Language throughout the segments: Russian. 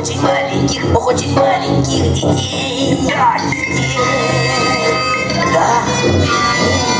очень маленьких, ох, очень маленьких детей. Да, детей. Да.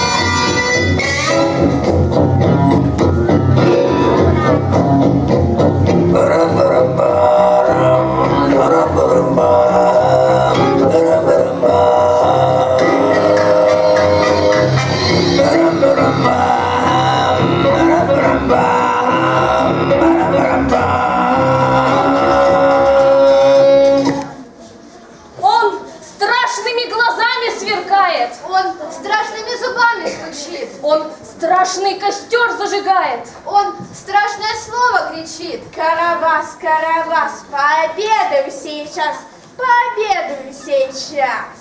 Страшными глазами сверкает. Он страшными зубами стучит. Он страшный костер зажигает. Он страшное слово кричит. Карабас, Карабас, пообедаем сейчас, пообедаем сейчас.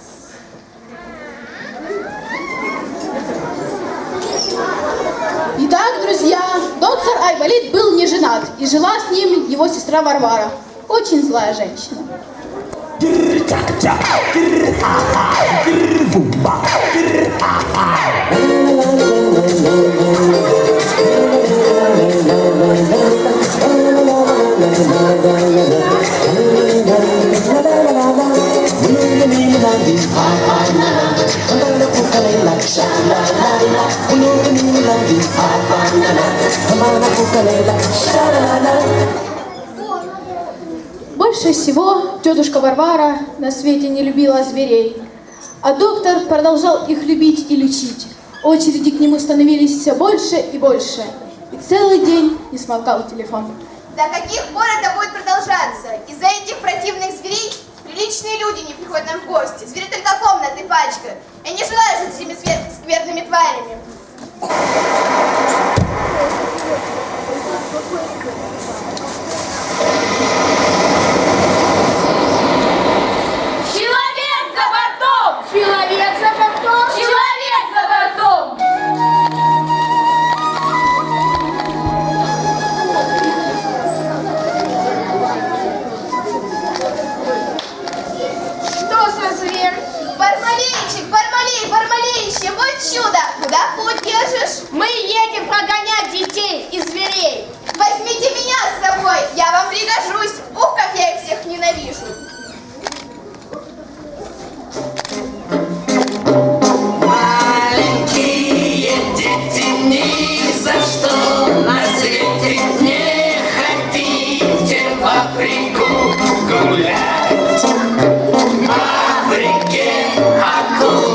Итак, друзья, доктор Айболит был не женат, и жила с ним его сестра Варвара. Очень злая женщина. Come on, I'm gonna let you shine. Больше всего тетушка Варвара на свете не любила зверей, а доктор продолжал их любить и лечить. Очереди к нему становились все больше и больше, и целый день не смолкал телефон. До каких пор это будет продолжаться? Из-за этих противных зверей приличные люди не приходят нам в гости. Звери только комнаты пачкают. Я не желаю жить с этими скверными тварями. Go!